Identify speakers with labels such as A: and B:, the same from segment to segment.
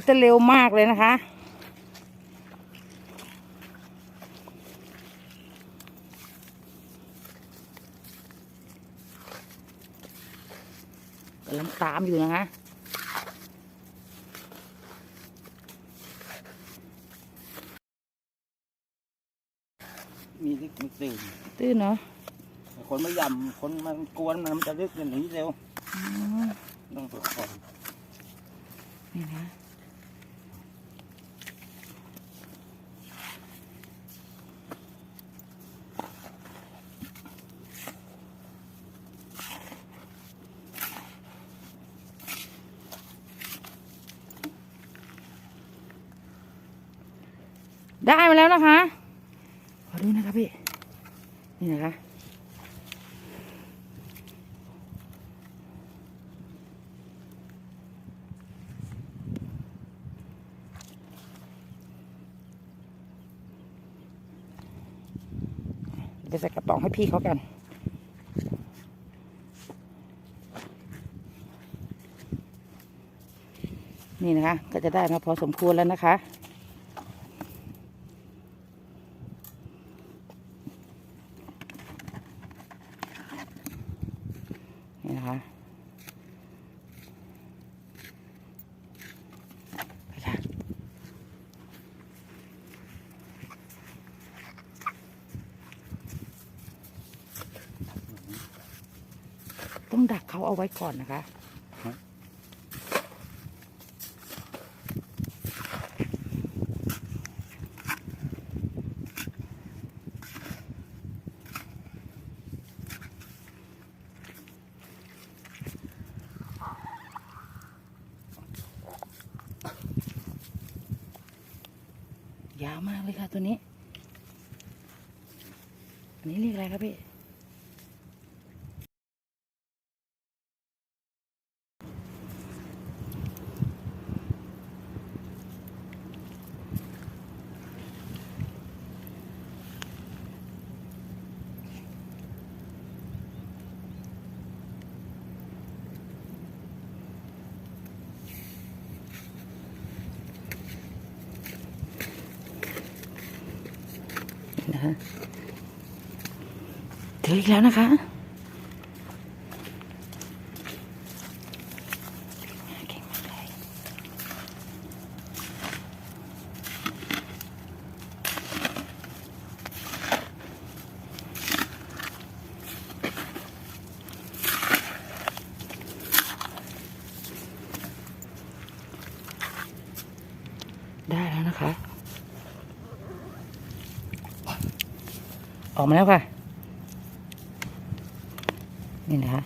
A: ก็จะเร็วมากเลยนะคะ กำลังตามอยู่นะคะ
B: มีลึกไม่ตื่น
A: ตื้นเนาะ
B: แต่คนไม่ยำคนมันกวนมันมันจะลึกจะหนีเร็ว
A: อ๋อ
B: ต้องตัวก่อน
A: นี่นะ ได้มาแล้วนะคะ ขอดูนะคะพี่ นี่นะคะไปใส่กระป๋องให้พี่เขากันนี่นะคะ ก็จะได้มาพอสมควรแล้วนะคะ นี่นะคะไปค่ะ ต้องดักเขาเอาไว้ก่อนนะคะยาวมากเลยค่ะตัวนี้ อันนี้เรียกอะไรครับพี่ นะคะเจออีกแล้วนะคะได้แล้วนะคะ ออกมาแล้วค่ะ นี่นะคะน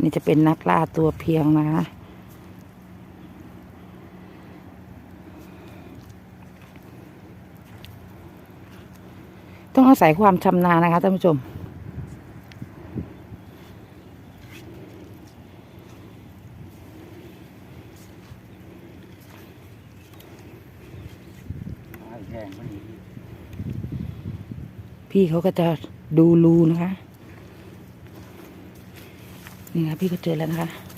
A: นี่จะเป็นนักล่าตัวเพียงนะคะ ต้องอาศัยความชำนาญนะคะท่านผู้ชม พี่เขาก็จะดูรูนะคะ นี่นะพี่ก็เจอแล้วนะคะ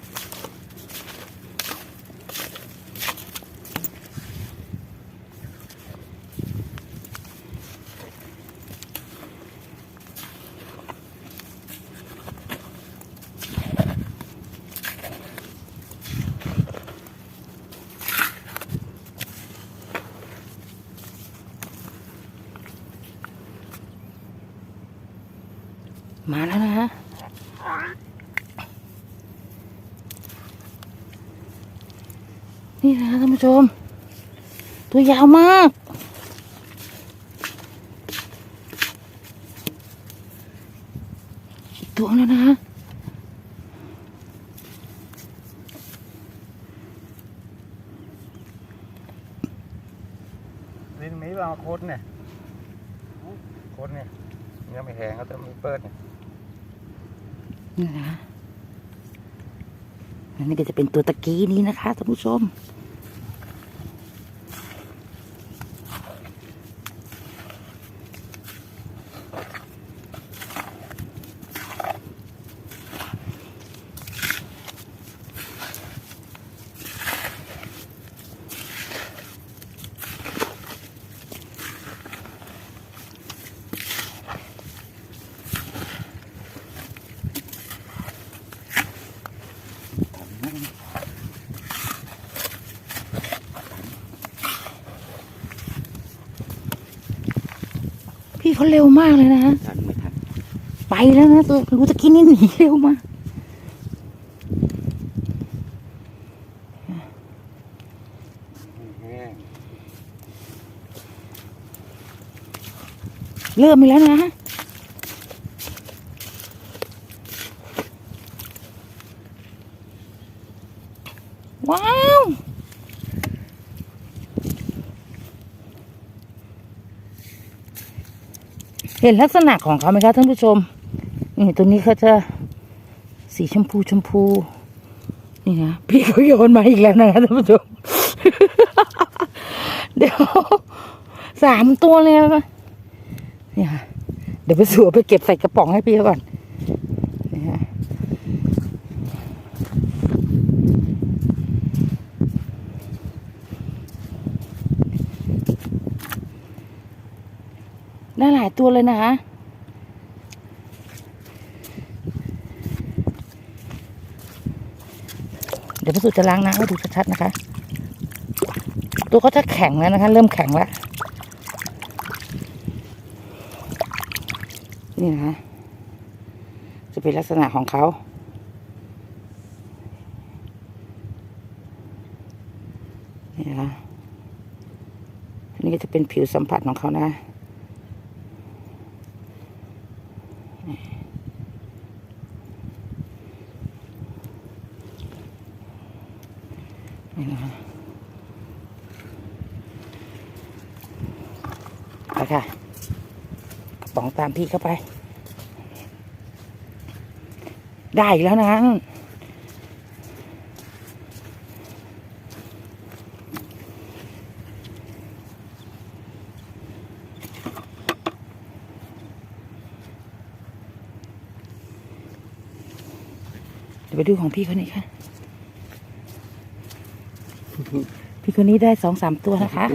A: มาแล้วนะฮะนี่นะท่านผู้ชม ตัวยาวมากตัวแล้วนะคะ
B: ลิ้นมีบางโคตรเนี่ยโคตรเนี่ยยังไม่แห้งก็ต้องมีเปิดเนี่ย
A: นี่นะคะอันนี้ก็จะเป็นตัวตะกี้นี้นะคะท่านผู้ชม เขาเร็วมากเลยนะฮะ
B: ทันไม่ทัน
A: ไปแล้วนะตัวรู้ตะกี้นี่หนีเร็วมากเริ่มไปแล้วนะว้าว เห็นลักษณะของเขาไหมคะท่านผู้ชม นี่ตัวนี้เขาจะสีชมพูชมพู นี่นะพี่เขาโยนมาอีกแล้วนะคะท่านผู้ชม เดี๋ยวสามตัวเลยนะเนี่ยค่ะเดี๋ยวไปสัวไปเก็บใส่กระป๋องให้พี่ก่อนค่ะได้หลาย ตัวเลยนะคะ เดี๋ยวพระสุจะล้างน้ำให้ดูชัดๆนะคะ ตัวก็จะแข็งแล้วนะคะ เริ่มแข็งแล้ว นี่นะคะ จะเป็นลักษณะของเขานี่นะคะนนี้ก็จะเป็นผิวสัมผัสของเขานะ นี่นะคะไปค่ะกระป๋อง ตามพี่เข้าไป ได้อีกแล้วนะนู่นเดี๋ยวไปดูของพี่คนนี้ค่ะ พี่คนนี้ได้สองสามตัวนะคะ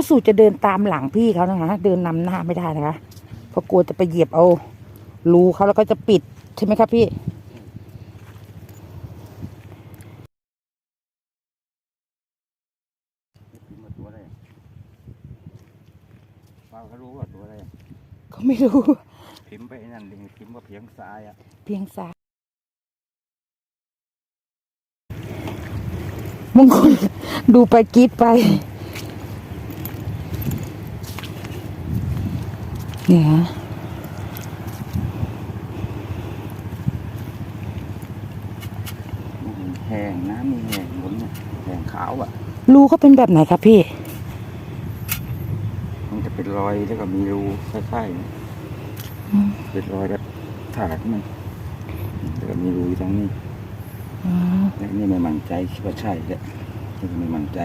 A: พระสูตรจะเดินตามหลังพี่เขานะคะ เดินนำหน้าไม่ได้นะคะเพราะกลัวจะไปเหยียบเอารูเขาแล้วก็จะปิดใช่ไหมครับพี่
B: พิมพ์มาตัวอะไรป้าเขารู้ว่าตัวอะไร
A: เขาไม่รู้
B: พิมพ์ไปไอ้นั่นดิพิมพ์ว่าเพียงทรายอะ
A: เพียงซ้ายมงคลดูไปกรีดไป นี่ยฮะ
B: แห้งน้ำมีแห้งหมดเนี่ยแห้งขาวอะ
A: รูเขาเป็นแบบไหนครับพี่
B: มันจะเป็นรอยแล้วก็มีรูคล้ายๆเนี่ย
A: อืม
B: เป็นรอยแบบถากมันแล้วก็มีรูอยู่ตรงนี้
A: อ๋อ
B: และนี่ไม่มั่นใจคิดว่าใช่แหละนี่ก็ไม่มั่นใจ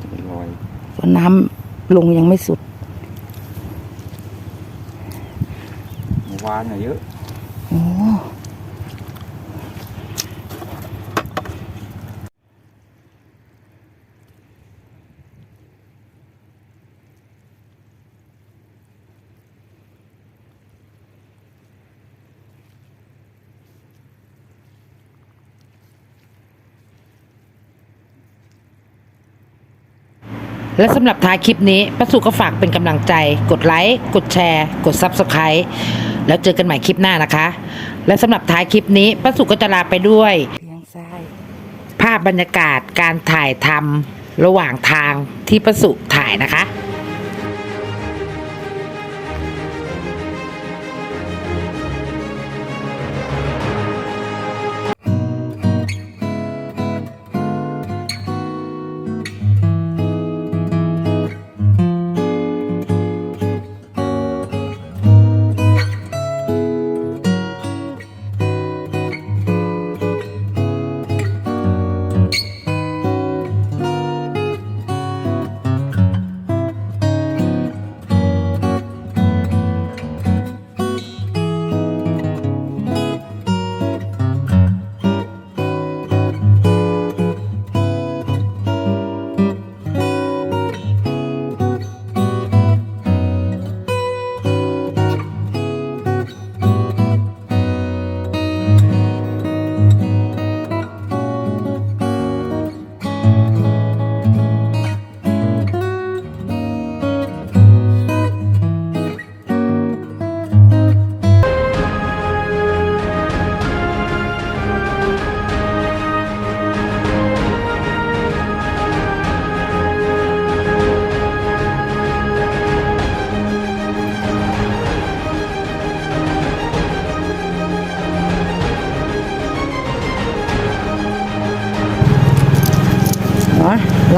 B: จะเป็นรอย
A: เพราะน้ำลงยังไม่สุด
B: เมื่อวานน่ะเยอะ
A: โอ้และสำหรับท้ายคลิปนี้ป้าสุก็ฝากเป็นกำลังใจ กดไลค์ กดแชร์ กด Subscribe แล้วเจอกันใหม่คลิปหน้านะคะ และสำหรับท้ายคลิปนี้ป้าสุก็จะลาไปด้วยภาพบรรยากาศการถ่ายทำระหว่างทางที่ป้าสุถ่ายนะคะ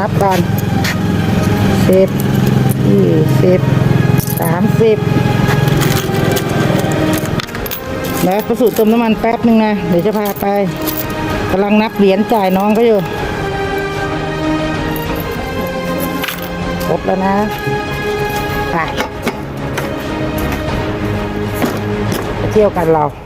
A: นับก่อนสิบยี่สิบสามสิบแล้วประสูติเติมน้ำมันแป๊บนึงนะ เดี๋ยวจะพาไปกำลังนับเหรียญจ่ายน้องก็อยู่ครบแล้วนะไปไปเที่ยวกันเรา